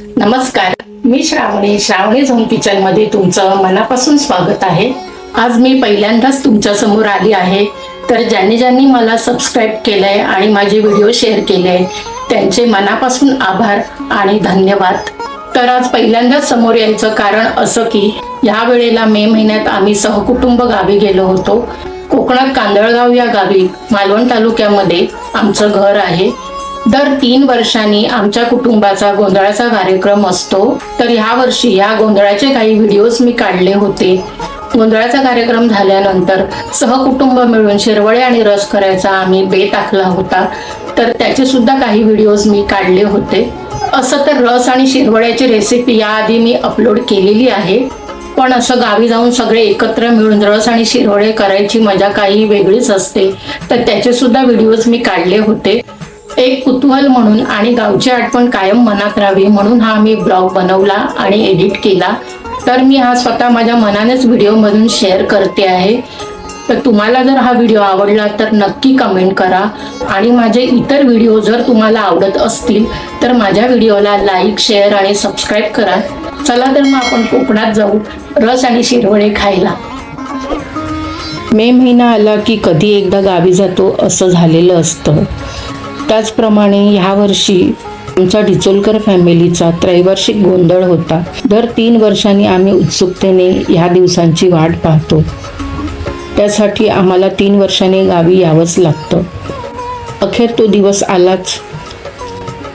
नमस्कार मी श्रावणी. श्रावणी झोन किचनमध्ये तुमचं मनापासून स्वागत आहे. आज मी पहिल्यांदाच तुमच्यासमोर आली आहे. तर ज्यांनी ज्यांनी मला सबस्क्राईब केलंय आणि माझे व्हिडिओ शेअर केले त्यांचे मनापासून आभार आणि धन्यवाद. तर आज पहिल्यांदाच समोर यायचं कारण असं की ह्या वेळेला मे महिन्यात आम्ही सहकुटुंब गावी गेलो होतो. कोकणात कांदळगाव या गावी मालवण तालुक्यामध्ये आमचं घर आहे. दर तीन वर्षांनी आमच्या कुटुंबाचा गोंधळाचा कार्यक्रम असतो. तर ह्या वर्षी या गोंधळाचे काही व्हिडिओज मी काढले होते. गोंधळाचा कार्यक्रम झाल्यानंतर सहकुटुंब मिळून शिरवळे आणि रस करायचा आम्ही बेत आखला होता. तर त्याचे सुद्धा काही व्हिडिओज मी काढले होते. असं तर रस आणि शिरवळ्याची रेसिपी याआधी मी अपलोड केलेली आहे. पण असं गावी जाऊन सगळे एकत्र मिळून रस आणि शिरवळे करायची मजा काही वेगळीच असते. तर त्याचे सुद्धा व्हिडिओज मी काढले होते. एक कुतूहल म्हणून आणि गावची आठवण कायम मनात राहावी म्हणून हा मी ब्लॉग बनवला आणि एडिट केला. तर मी हा स्वतः माझ्या मनानेच व्हिडिओमधून शेअर करते आहे. तर तुम्हाला जर हा व्हिडिओ आवडला तर नक्की कमेंट करा. आणि माझे इतर व्हिडिओ जर तुम्हाला आवडत असतील तर माझ्या व्हिडिओला लाईक शेअर आणि सबस्क्राईब करा. चला तर मग आपण कोकणात जाऊ. रस आणि शिरवळे खायला. मे महिना आला की कधी एकदा गावी जातो असं झालेलं असतं. त्याचप्रमाणे ह्या वर्षी आमच्या डिचोलकर फॅमिलीचा त्रैवार्षिक गोंधळ होता. दर तीन वर्षांनी आम्ही उत्सुकतेने ह्या दिवसांची वाट पाहतो. त्यासाठी आम्हाला तीन वर्षाने गावी यावंच लागतं. अखेर तो दिवस आलाच.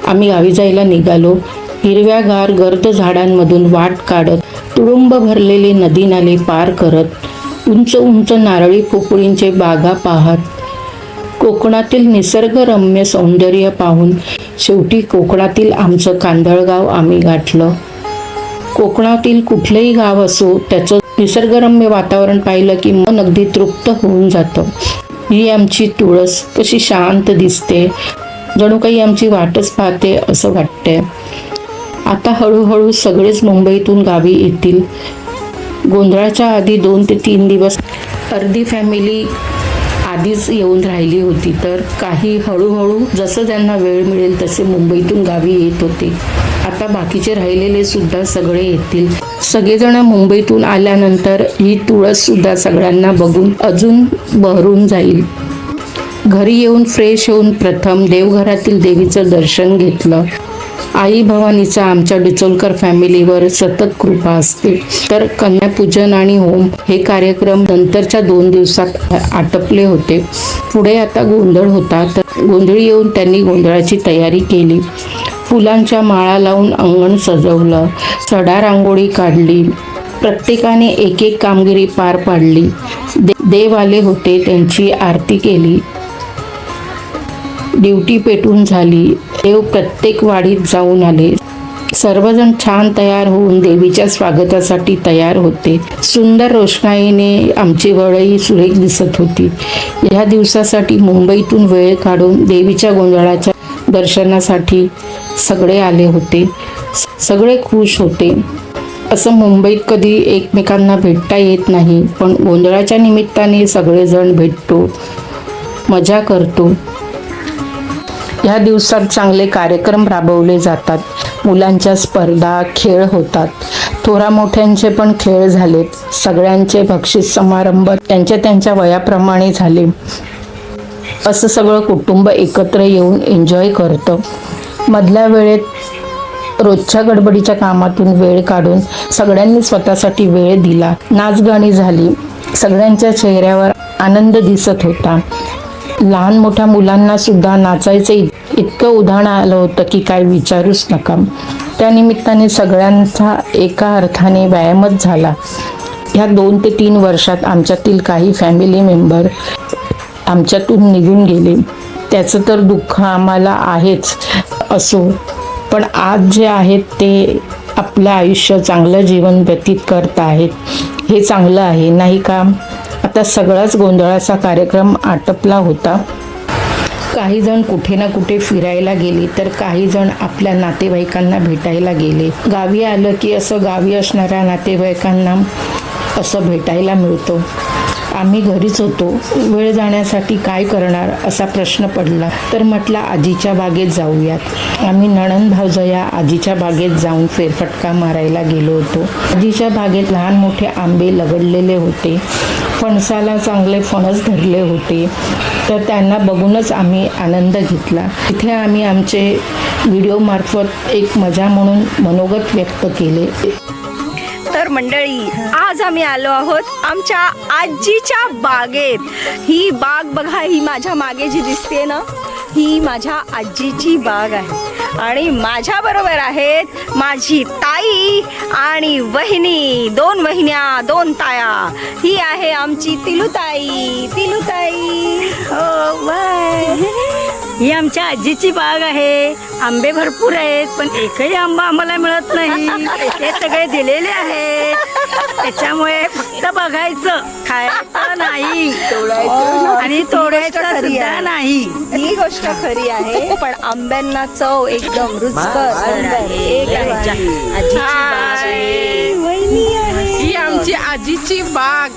आम्ही गावी जायला निघालो. हिरव्यागार गर्द झाडांमधून वाट काढत तुडुंब भरलेले नदी नाले पार करत उंच उंच नारळी पोपळींचे बागा पाहत कोकणातील निसर्गरम्य सौंदर्य पाहून शेवटी कोकणातील आमचं कांदळगाव आम्ही गाठलं. कोकणातील कुठलंही गाव असो त्याचं निसर्गरम्य वातावरण पाहिलं की मन अगदी तृप्त होऊन जातं. ही आमची तुळस कशी शांत दिसते जणू काही आमची वाटच पाहते असं वाटतंय. आता हळूहळू सगळेच मुंबईतून गावी येतील. गोंधळाच्या आधी दोन ते तीन दिवस अर्धी फॅमिली आधीच येऊन राहिली होती. तर काही हळूहळू जसं त्यांना वेळ मिळेल तसे मुंबईतून गावी येत होते. आता बाकीचे राहिलेले सुद्धा सगळे येतील. सगळेजण मुंबईतून आल्यानंतर ही तुळस सुद्धा सगळ्यांना बघून अजून बहरून जाईल. घरी येऊन फ्रेश होऊन प्रथम देवघरातील देवीचं दर्शन घेतलं. आई भवानीचा आमच्या डिचोलकर फॅमिलीवर सतत कृपा असते. तर कन्यापूजन आणि होम हे कार्यक्रम नंतरच्या दोन दिवसात आटपले होते. पुढे आता गोंधळ होता तर गोंधळी येऊन त्यांनी गोंधळाची तयारी केली. फुलांच्या माळा लावून अंगण सजवलं सडा रांगोळी काढली प्रत्येकाने एक एक कामगिरी पार पाडली. दे देव आले होते त्यांची आरती केली. ड्युटी पेटून झाली. देव प्रत्येक वाडीत जाऊन आले. सर्वजण छान तयार होऊन देवीच्या स्वागतासाठी तयार होते. सुंदर रोषणाईने आमची वळई सुरेख दिसत होती. ह्या दिवसासाठी मुंबईतून वेळ काढून देवीच्या गोंधळाच्या दर्शनासाठी सगळे आले होते. सगळे खुश होते. असं मुंबईत कधी एकमेकांना भेटता येत नाही पण गोंधळाच्या निमित्ताने सगळेजण भेटतो मजा करतो. ह्या दिवसात चांगले कार्यक्रम राबवले जातात. मुलांच्या स्पर्धा खेळ होतात. थोरा मोठ्यांचे पण खेळ झालेत सगळ्यांचे बक्षीस समारंभ त्यांच्या त्यांच्या वयाप्रमाणे झाले. असं सगळं कुटुंब एकत्र येऊन एन्जॉय करतं. मधल्या वेळेत रोजच्या गडबडीच्या कामातून वेळ काढून सगळ्यांनी स्वतःसाठी वेळ दिला. नाचगाणी झाली. सगळ्यांच्या चेहऱ्यावर आनंद दिसत होता. लहान मोठ्या मुलांना सुद्धा नाचायचं इत- इतकं उदाहरण आलं होतं की काय विचारूच नका. त्या निमित्ताने सगळ्यांचा एका अर्थाने व्यायामच झाला. ह्या दोन ते तीन वर्षात आमच्यातील काही फॅमिली मेंबर आमच्यातून निघून गेले. त्याचं तर दुःख आम्हाला आहेच असो पण आज जे आहेत ते आपलं आयुष्य चांगलं जीवन व्यतीत करत आहेत. हे चांगलं आहे नाही का? आता सगळाच गोंधळाचा कार्यक्रम आटपला होता. काही जण कुठे ना कुठे फिरायला गेले तर काही जण आपल्या नातेवाईकांना भेटायला गेले. गावी आलं की असं गावी असणाऱ्या नातेवाईकांना असं भेटायला मिळतं. आम्ही घरीच होतो. वेळ जाण्यासाठी काय करणार असा प्रश्न पडला. तर म्हटलं आजीच्या बागेत जाऊयात. आम्ही नणंद भावजया आजीच्या बागेत जाऊन फेरफटका मारायला गेलो होतो. आजीच्या बागेत लहान मोठे आंबे लगडलेले होते. फणसाला चांगले फणस धरले होते. तर त्यांना बघूनच आम्ही आनंद घेतला. तिथे आम्ही आमचे व्हिडिओमार्फत एक मजा म्हणून मनोगत व्यक्त केले. तर मंडळी आज आम्ही आलो आहोत आमच्या आजीच्या बागेत. ही बाग बघा ही माझ्या मागे जी दिसते ना ही माझ्या आजीची बाग आहे. आणि माझ्या बरोबर आहेत माझी ताई आणि वहिनी. दोन वहिन्या दोन ताया. ही आहे आमची तिलुताई. तिलुताई. हो बाय. ही आमच्या आजीची बाग आहे. आंबे भरपूर आहेत पण एकही आंबा आम्हाला मिळत नाही. ते सगळे दिलेले आहेत. त्याच्यामुळे फक्त बघायचं खायचं नाही. आणि तोडायचं सुद्धा. नाही. ही गोष्ट खरी आहे पण आंब्यांना चव एकदम रुचकर सुंदर. एक आहे. आमची आजीची बाग.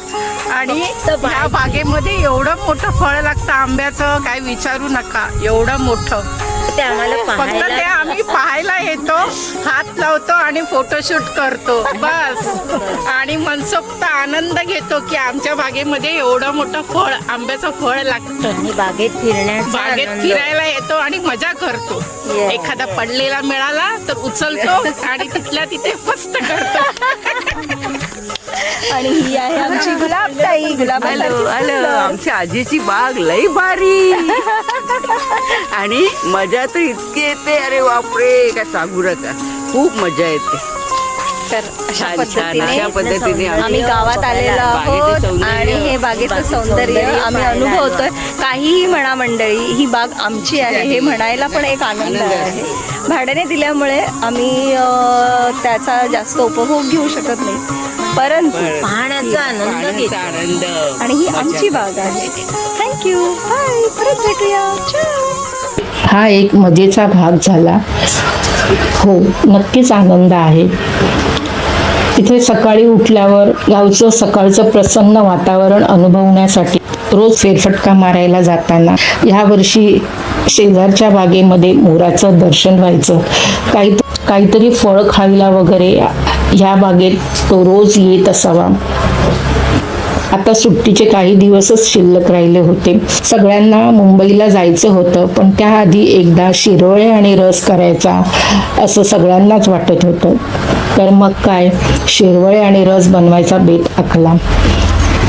आणि ह्या बागेमध्ये एवढं मोठं फळ लागतं आंब्याचं काय विचारू नका. एवढं मोठं. ते आम्हाला फक्त ते आम्ही पाहायला येतो हात लावतो आणि फोटोशूट करतो. बस. आणि मनसोक्त आनंद घेतो की आमच्या बागेमध्ये एवढं मोठं फळ आंब्याचं फळ लागतं. बागेत फिरण्याचा बागेत. फिरायला येतो आणि मजा करतो. एखादा पडलेला मिळाला तर उचलतो आणि तिथल्या तिथे मस्त करतो. आणि ही आहे आमची गुलाब ताई हॅलो हॅलो. आमची आजीची बाग लई भारी. आणि मजा तर इतकी येते. अरे बापरे काय सांगू नका. खूप मजा येते. तर अशा पद्धतीने आम्ही गावात आलेलो आहोत आणि हे बागेचं सौंदर्य आम्ही अनुभवतोय. काहीही म्हणा मंडळी ही बाग आमची आहे हे म्हणायला पण एक आनंद आहे. भाड्याने दिल्यामुळे आम्ही त्याचा जास्त उपभोग घेऊ शकत नाही. परंतु पाहण्याचा आनंद घेतो. आनंद आणि ही आमची बाग आहे. थँक्यू बाय परत भेटूया. हा एक मजेचा भाग झाला. हो नक्कीच आनंद आहे. तिथे सकाळी उठल्यावर गावचं सकाळचं प्रसन्न वातावरण अनुभवण्यासाठी रोज फेरफटका मारायला जाताना ह्या वर्षी शेजारच्या बागेमध्ये मोराचं दर्शन व्हायचं. काही काहीतरी फळ खायला वगैरे ह्या बागेत तो रोज येत असावा. आता सुट्टीचे काही दिवसच शिल्लक राहिले होते. सगळ्यांना मुंबईला जायचं होतं पण त्याआधी एकदा शिरोळे आणि रस करायचा असं सगळ्यांनाच वाटत होतं. तर मग काय? शिरवळे आणि रस बनवायचा बेत आखला.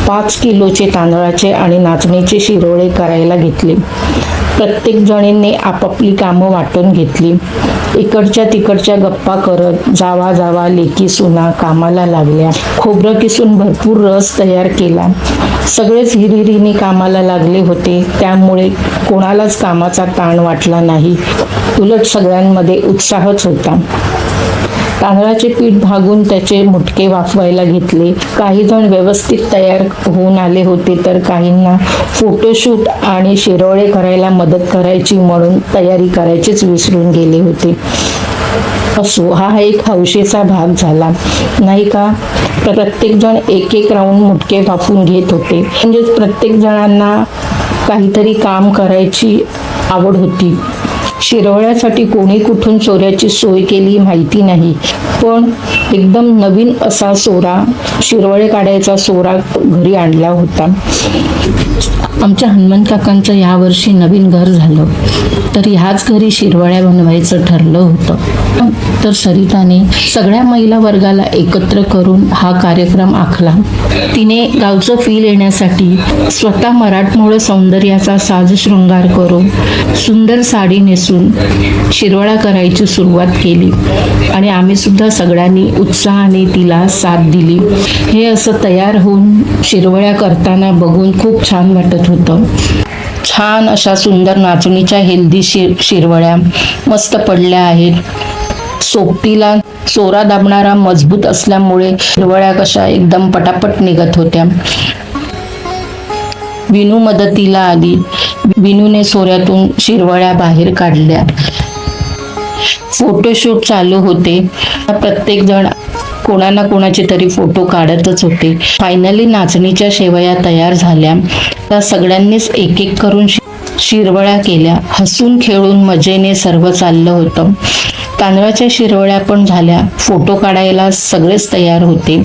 पाच किलोचे तांदळाचे आणि नाचणीचे शिरोळे करायला घेतले. प्रत्येक जणींनी आपापली कामं वाटून घेतली. इकडच्या तिकडच्या गप्पा करत जावा जावा लेकी सुना कामाला लागल्या. खोबरं किसून भरपूर रस तयार केला. सगळेच हिरिरीने कामाला लागले होते. त्यामुळे कोणालाच कामाचा ताण वाटला नाही. उलट सगळ्यांमध्ये उत्साहच होता. तांदळाचे पीठ भागून त्याचे मुटके वाफवायला घेतले. काही जण व्यवस्थित तयार होऊन आले होते तर काहींना फोटोशूट आणि शिरोळे करायला मदत करायची म्हणून तयारी करायचीच विसरून गेले होते. असो हा एक हौशेचा भाग झाला. नाही का? प्रत्येक जण एक एक राऊंड मुटके वाफून घेत होते. म्हणजेच प्रत्येक जणांना काहीतरी काम करायची आवड होती. शिरवळ्यासाठी कोणी कुठून सोऱ्याची सोय केली माहिती नाही. पण एकदम नवीन असा सोरा शिरवळे काढायचा सोरा घरी आणला होता. आमच्या हनुमान काकांचं यावर्षी नवीन घर झालं. तर ह्याच घरी शिरवळ्या बनवायचं ठरलं होतं. तर सरिताने सगळ्या महिला वर्गाला एकत्र करून हा कार्यक्रम आखला. तिने गावचं फील येण्यासाठी स्वतः मराठमोळं सौंदर्याचा साज शृंगार करून सुंदर साडी नेसून शिरवळा करायची सुरुवात केली. आणि आम्ही सुद्धा सगळ्यांनी उत्साहाने तिला साथ दिली. हे असं तयार होऊन शिरवळ्या करताना बघून खूप छान वाटत होतं. छान अशा सुंदर नाचणीच्या हेल्दी शिर शिरवळ्या मस्त पडल्या आहेत. सोबतीला सोरा दाबणारा मजबूत असल्यामुळे शिरवळ्या कशा एकदम पटापट निघत होत्या. विनू मदतीला आली. विनूने सोऱ्यातून शिरवळ्या बाहेर काढल्या. फोटोशूट चालू होते. प्रत्येक जण कोणा ना कोणाचे तरी फोटो काढतच होते. फायनली नाचणीच्या शेवया तयार झाल्या. त्या सगळ्यांनीच एक एक करून शिरवळ्या केल्या. हसून खेळून मजेने सर्व चाललं होतं. तांदळाच्या शिरवळ्या पण झाल्या. फोटो काढायला सगळेच तयार होते.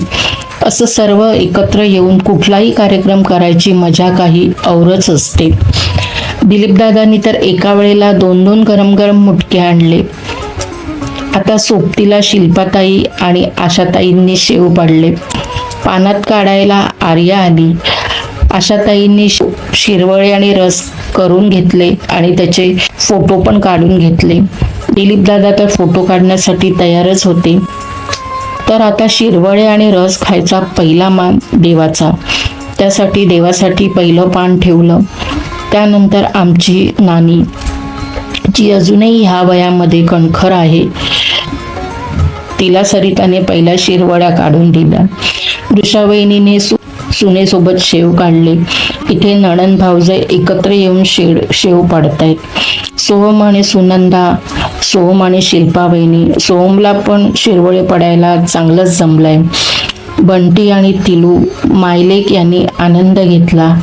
असं सर्व एकत्र येऊन कुठलाही कार्यक्रम करायची मजा काही औरच असते. दिलीपदादांनी तर एका वेळेला दोन दोन गरम गरम मुटके आणले. आता सोबतीला शिल्पाताई आणि आशाताईंनी शेव पाडले. पानात काढायला आर्या आली. आशाताईंनी शिरवळे आणि रस करून घेतले आणि त्याचे फोटो पण काढून घेतले. दिलीपदादा तर फोटो काढण्यासाठी तयारच होते. तर आता शिरवळे आणि रस खायचा पहिला मान देवाचा. त्यासाठी देवासाठी पहिलं पान ठेवलं. त्यानंतर आमची नानी जी अजूनही ह्या वयामध्ये कणखर आहे तिला सरिताने पहिल्या शिरवाडा काढून दिल्या वृषावहिनीने सुनेसोबत शेव काढले. इथे नणन भाऊजे एकत्र येऊन शेड शेव पाडतायत. सोहम आणि सुनंदा सोहम आणि शिल्पा बहिणी सोहमला पण शिरवळे पडायला चांगलंच जमलंय. बंटी आणि तिलू मायलेक यांनी आनंद घेतला.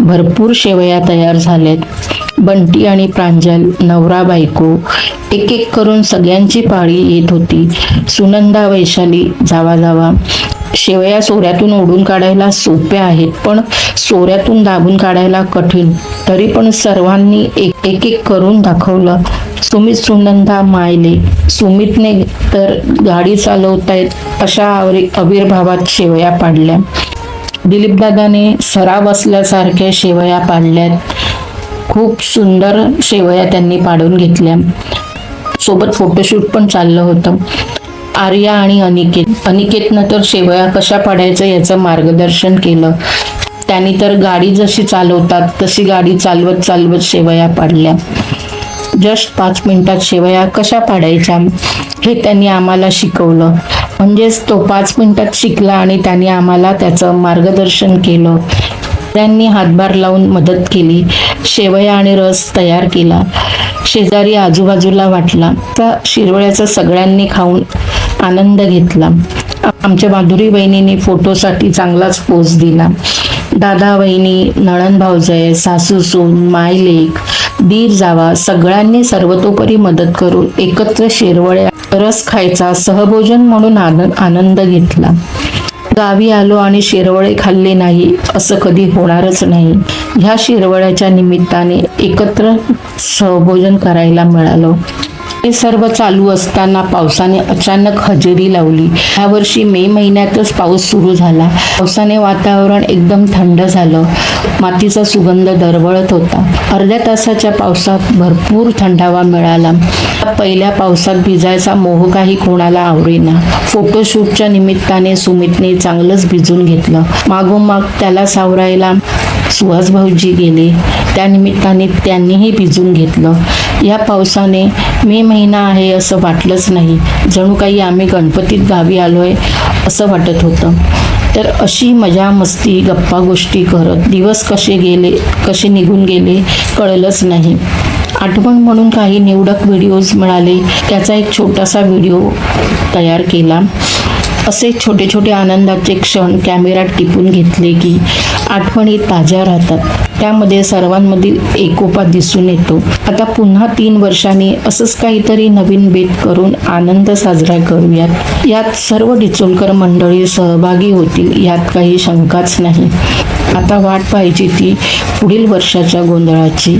भरपूर शेवया तयार झाल्यात. बंटी आणि प्रांजल नवरा बायको एक एक करून सगळ्यांची पाळी येत होती. सुनंदा वैशाली जावा जावा. शेवया सोऱ्यातून ओढून काढायला सोप्या आहेत पण सोऱ्यातून दाबून काढायला कठीण. तरी पण सर्वांनी एक एक एक करून दाखवलं. सुमित सुनंदा मायले. सुमितने तर गाडी चालवतायत अशा आवरी- आविर्भावात शेवया पाडल्या. दिलीपदादाने सराव असल्यासारख्या शेवया पाडल्यात. खूप सुंदर शेवया त्यांनी पाडून घेतल्या. सोबत फोटोशूट पण चाललं होतं. आर्या आणि अनिकेत. अनिकेतनं तर शेवया कशा पाडायचं याचं मार्गदर्शन केलं. त्यांनी तर गाडी जशी चालवतात तशी गाडी चालवत चालवत शेवया पाडल्या. जस्ट पाच मिनिटात शेवया कशा पाडायच्या हे त्यांनी आम्हाला शिकवलं. म्हणजेच तो पाच मिनिटात शिकला आणि त्यांनी आम्हाला त्याचं मार्गदर्शन केलं. त्यांनी हातभार लावून मदत केली शेवया आणि रस तयार केला शेजारी आजूबाजूला वाटला त्या शिरवळ्याचा सगळ्यांनी खाऊन आनंद घेतला. आमच्या माधुरी बहिणीने फोटोसाठी चांगलाच पोज दिला. दादा वहिनी नणन भाऊजय सासू सून मायलेक दीर जावा सगळ्यांनी सर्वतोपरी मदत करून एकत्र शिरवळ्या रस खायचा सहभोजन म्हणून आनंद घेतला. गावी आलो आणि शिरवळे खाल्ले नाही असं कधी होणारच नाही. ह्या शिरवळ्याच्या निमित्ताने एकत्र सहभोजन करायला मिळालं. हे सर्व चालू असताना पावसाने अचानक हजेरी लावली. ह्या वर्षी मे महिन्यातच पाऊस सुरू झाला. पावसाने वातावरण एकदम थंड झालं. मातीचा सुगंध दरवळत होता. अर्ध्या तासाच्या पावसात भरपूर थंडावा मिळाला. पहिल्या पावसात भिजायचा मोह काही कोणाला आवडेना. फोटोशूटच्या निमित्ताने सुमितने चांगलंच भिजून घेतलं. मागोमाग त्याला सावरायला सुहास भाऊजी गेले त्यानिमित्ताने त्यांनीही भिजून घेतलं. या पावसाने मे महिना आहे असं वाटलंच नाही. जणू काही आम्ही गणपतीत गावी आलोय असं वाटत होतं. तर अशी मजा मस्ती गप्पा गोष्टी करत दिवस कसे गेले कसे निघून गेले कळलंच नाही. आठवण म्हणून काही निवडक व्हिडिओज मिळाले. त्याचा एक छोटासा व्हिडिओ तयार केला. असे छोटे छोटे आनंदाचे क्षण कॅमेऱ्यात टिपून घेतले की आठवणी ताज्या राहतात. त्यामध्ये सर्वांमधील एकोपा दिसून येतो. आता पुन्हा तीन वर्षांनी असंच काहीतरी नवीन बेत करून आनंद साजरा करूयात. यात सर्व डिचोलकर मंडळी सहभागी होतील यात काही शंकाच नाही. आता वाट पाहिजे ती पुढील वर्षाच्या गोंधळाची.